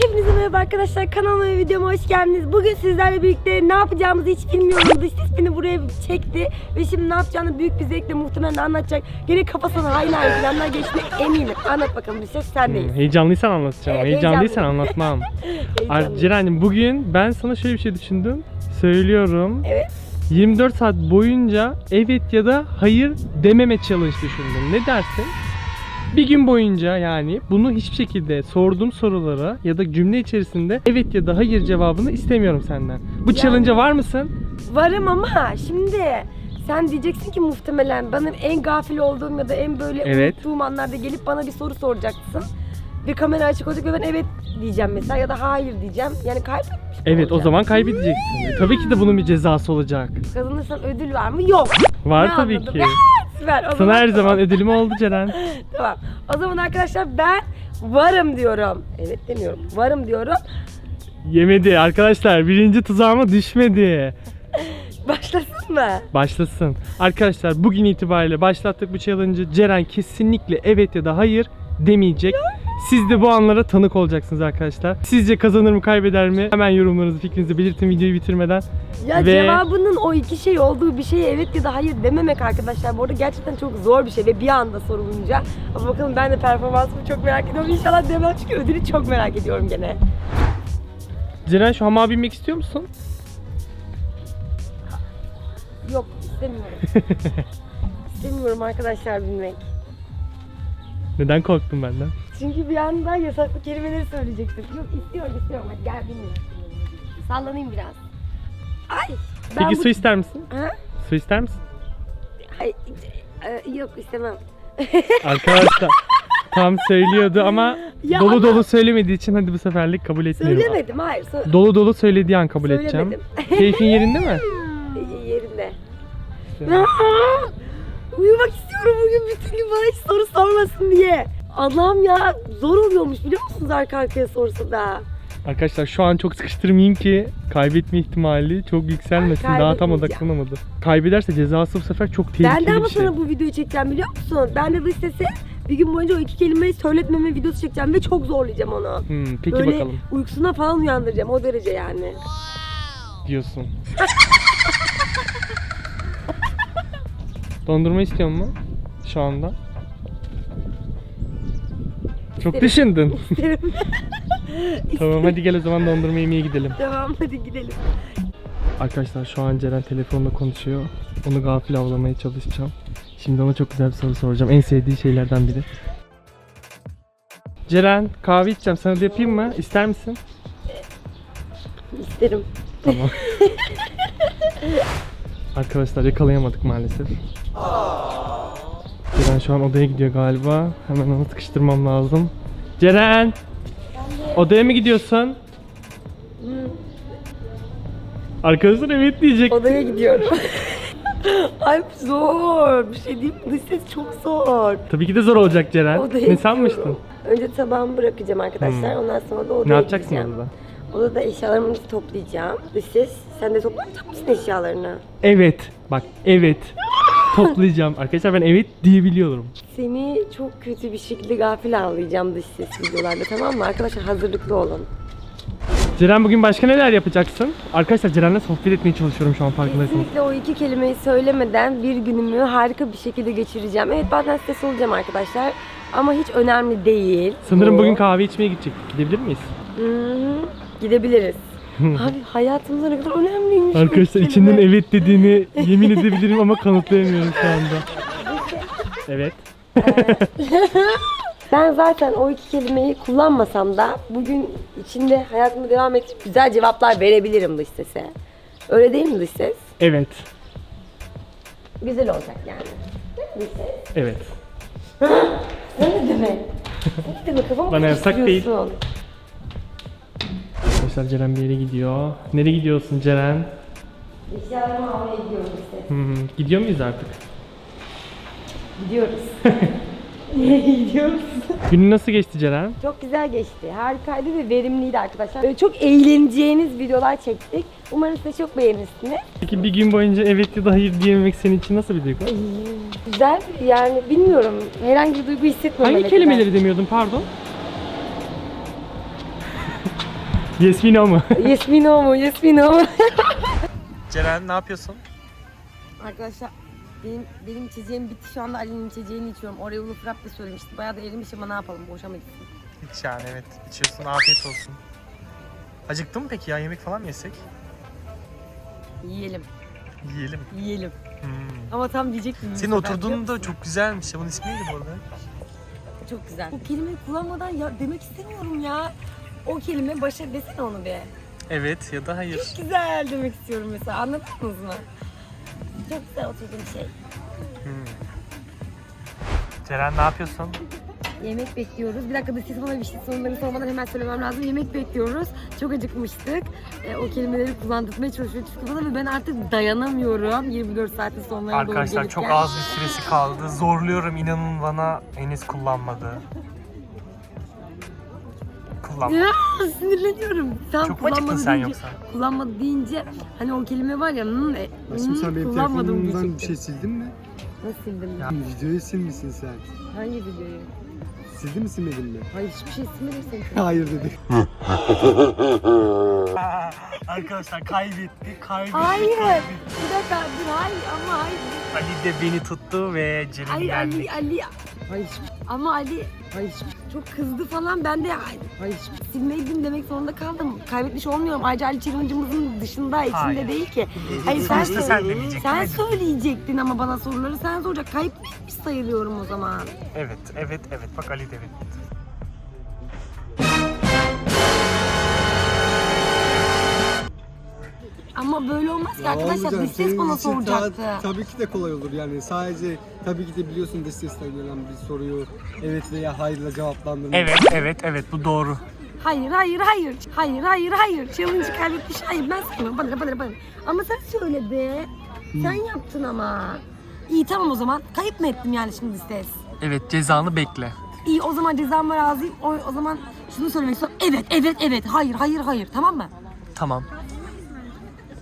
Hepinize merhaba arkadaşlar kanalıma ve videoma hoş geldiniz. Bugün sizlerle birlikte ne yapacağımızı hiç bilmiyorum. Dış ses beni buraya çekti ve şimdi ne yapacağını büyük bir zevkle muhtemelen anlatacak. Gene kafasına hain hain planlar geçtiğine eminim. Anlat bakalım dış ses sendeyiz. Hmm, heyecanlıysan anlatacağım. Evet, Heyecanlıysan anlatmam. Heyecanlıyım. Ceren'cim bugün ben sana şöyle bir şey düşündüm. Söylüyorum. Evet. 24 saat boyunca evet ya da hayır dememe challenge düşündüm. Ne dersin? Bir gün boyunca yani bunu hiçbir şekilde sorduğum sorulara ya da cümle içerisinde evet ya da hayır cevabını istemiyorum senden. Bu Yani- challenge'a var mısın? Varım ama şimdi sen diyeceksin ki muhtemelen benim en gafil olduğum ya da en böyle Evet. unuttuğum anlarda gelip bana bir soru soracaksın. Ve kamera açık olacak ve ben evet diyeceğim mesela ya da hayır diyeceğim. Yani kaybetmiş mi Evet o olacağım? zaman kaybedeceksin. E, tabii ki de bunun bir cezası olacak. Kazanırsam ödül var mı? Yok. Var Ne tabii anladım? ki. Süper. O Sana her zaman ödülüm oldu Ceren. Tamam. O zaman arkadaşlar ben varım diyorum. Evet demiyorum. Varım diyorum. Yemedi arkadaşlar. Birinci tuzağıma düşmedi. Başlasın mı? Başlasın. Arkadaşlar bugün itibariyle başlattık bu challenge'ı. Ceren kesinlikle evet ya da hayır demeyecek. Siz de bu anlara tanık olacaksınız arkadaşlar. Sizce kazanır mı kaybeder mi? Hemen yorumlarınızı fikrinizi belirtin videoyu bitirmeden. Ya Ve- cevabının o iki şey olduğu bir şeye evet ya da hayır dememek arkadaşlar. Bu arada gerçekten çok zor bir şey ve bir anda sorulunca. Ama bakalım ben de performansımı çok merak ediyorum. İnşallah demem çünkü ödülü çok merak ediyorum gene. Ceren şu hamağa binmek istiyor musun? Yok istemiyorum. istemiyorum arkadaşlar bilmek. Neden korktun benden? Çünkü bir anda yasaklı kelimeleri söyleyecektim. Yok istiyorum istiyorum hadi gel bilmiyorum. Sallanayım biraz. Ay. ben Peki bu- su ister misin? Ha? Su ister misin? Ay, e, yok istemem. Arkadaşlar tam söylüyordu ama Ya dolu ama- dolu söylemediği için hadi bu seferlik kabul etmiyorum. Söylemedim hayır. Sö- Dolu dolu söylediği an kabul edeceğim. Söylemedim. Keyfin yerinde mi? Y- yerinde. Aa! Uyumak istiyorum bugün bütün gün bana hiç soru sormasın diye. Allah'ım ya zor oluyormuş biliyor musunuz arka arkaya sorsa da. Arkadaşlar şu an çok sıkıştırmayayım ki kaybetme ihtimali çok yükselmesin. Daha tam odaklanamadı. Kaybederse cezası bu sefer çok tehlikeli ben de ama bir şey. sana bu videoyu çekeceğim biliyor musun? Ben de dış sesi bir gün boyunca o iki kelimeyi söyletmeme videosu çekeceğim ve çok zorlayacağım onu. Hmm, peki Böyle bakalım uykusuna falan uyandıracağım o derece yani. diyorsun. Dondurma istiyor mu şu anda? Çok İsterim. düşündün. İsterim. tamam hadi gel o zaman dondurma yemeye gidelim. Tamam hadi gidelim. Arkadaşlar şu an Ceren telefonla konuşuyor. Onu gafil avlamaya çalışacağım. Şimdi ona çok güzel bir soru soracağım. En sevdiği şeylerden biri. Ceren kahve içeceğim. Sana da yapayım mı? İster misin? İsterim. Tamam. Arkadaşlar yakalayamadık maalesef. Ceren şu an odaya gidiyor galiba. Hemen onu sıkıştırmam lazım. Ceren! Odaya mı gidiyorsun? Arkadaşlar evet diyecek. Odaya gidiyorum. Ay zor. Bir şey diyeyim mi? Dış ses çok zor. Tabii ki de zor olacak Ceren. Odaya ne gidiyorum. sanmıştın? Önce tabağımı bırakacağım arkadaşlar. Ondan sonra da odaya Ne yapacaksın gideceğim. orada? Odada eşyalarımı toplayacağım. Dış ses, sen de toplamayacak mısın eşyalarını? Evet. Bak evet. Toplayacağım. Arkadaşlar ben evet diyebiliyorum. Seni çok kötü bir şekilde gafil ağlayacağım dış ses videolarda tamam mı? Arkadaşlar hazırlıklı olun. Ceren bugün başka neler yapacaksın? Arkadaşlar Ceren'le sohbet etmeye çalışıyorum şu an farkındaysanız. Kesinlikle o iki kelimeyi söylemeden bir günümü harika bir şekilde geçireceğim. Evet bazen stres olacağım arkadaşlar. Ama hiç önemli değil. Sanırım Bu. bugün kahve içmeye gidecektik. Gidebilir miyiz? Hı hı. Gidebiliriz. Abi hayatımızda ne kadar önemliymiş. Arkadaşlar içinden kelime. evet dediğini yemin edebilirim ama kanıtlayamıyorum şu anda. Evet. Ben zaten o iki kelimeyi kullanmasam da bugün içinde hayatımı devam ettirip güzel cevaplar verebilirim dış sese. Öyle değil mi dış ses? Evet. Güzel olacak yani. Dış ses. Evet. Ne ne demek? Ne demek kafamı Bana yasak değil. karıştırıyorsun. Arkadaşlar Ceren bir yere gidiyor. Nereye gidiyorsun Ceren? Eşyalarımı almaya gidiyorum ses. Hı hı. Gidiyor muyuz artık? Gidiyoruz. Nereye gidiyoruz? Günün nasıl geçti Ceren? Çok güzel geçti. Harikaydı ve verimliydi arkadaşlar. Böyle çok eğleneceğiniz videolar çektik. Umarım siz de çok beğenirsiniz. Peki bir gün boyunca evet ya da hayır diyememek senin için nasıl bir duygu? Güzel yani bilmiyorum. Herhangi bir duygu hissetmiyorum. Hangi kelimeleri demiyordun pardon? Yes mi no mu? yes mi no mu? Yes mi no mu? Ceren ne yapıyorsun? Arkadaşlar benim, benim içeceğim bitti şu anda Ali'nin içeceğini içiyorum. Oreo'lu frap da söylemişti. Bayağı da erimiş ama ne yapalım boşa mı gitsin? Hiç yani evet. İçiyorsun afiyet olsun. Acıktın mı peki ya? Yemek falan mı yesek? Yiyelim, Yiyelim. yiyelim. Hmm. Ama tam diyecektim. bu Senin oturduğun da çok güzelmiş. ya. Bunun ismi neydi bu arada? Çok güzel. O kelimeyi kullanmadan ya demek istemiyorum ya. O kelime başa desene onu be. Evet ya da hayır. Güzel demek istiyorum mesela. Anladınız mı? Çok güzel oturduğum şey. Hmm. Ceren ne yapıyorsun? Yemek bekliyoruz. Bir dakika da siz bana bir şey soruları sormadan hemen söylemem lazım. Yemek bekliyoruz. Çok acıkmıştık. E, o kelimeleri kullandırmaya çalışıyor çünkü bana ve ben artık dayanamıyorum. 24 saatin sonlarına doğru Arkadaşlar çok az bir süresi kaldı. Zorluyorum inanın bana henüz kullanmadı. Kullan. Ya sinirleniyorum. Sen Çok mu acıktın sen deyince, yoksa? Kullanmadı deyince hani o kelime var ya hmm, e, Aşkım hmm, sen benim kullanmadım telefonumdan bir şey sildin mi? Nasıl sildim Ya. ya? Videoyu silmişsin sen. Hangi videoyu? Sildin mi silmedin mi? Hayır hiçbir şey silmedim senin. Hayır dedi. Arkadaşlar kaybetti, kaybetti. Hayır. kaybetti. Bir dakika dur hayır ama hayır. Ali de beni tuttu ve Hayır yendi. Ali Ali. Hayır ama Ali hayır çok kızdı falan ben de hayır silmeydin demek zorunda kaldım. Kaybetmiş olmuyorum. Ayrıca Ali challenge'ımızın dışında içinde Hayır. değil ki. Hayır sen, Sonuçta söyle- sen demeyecektin, sen söyleyecektin ama bana soruları sen soracak. Kaybetmiş sayılıyorum o zaman. Evet, evet, evet. Bak Ali de evet. Ama böyle olmaz ki Ya arkadaşlar. olmayacak. Dış ses Senin bana için ta- soracaktı. tabii ki de kolay olur yani. Sadece tabii ki de biliyorsun dış sesten gelen bir soruyu evet veya hayırla cevaplandırmak. Evet, evet, evet. Bu doğru. Hayır hayır hayır. Hayır hayır hayır. Challenge'ı kaybetmiş. Hayır ben sevmiyorum. Bana bana bana. Ama sen söyle be. Sen yaptın ama. İyi tamam o zaman. Kayıp mı ettim yani şimdi ses? Evet, cezanı bekle. İyi o zaman cezama razıyım. O, o zaman şunu söylemek istiyorum. Evet evet evet. Hayır hayır hayır. Tamam mı? Tamam.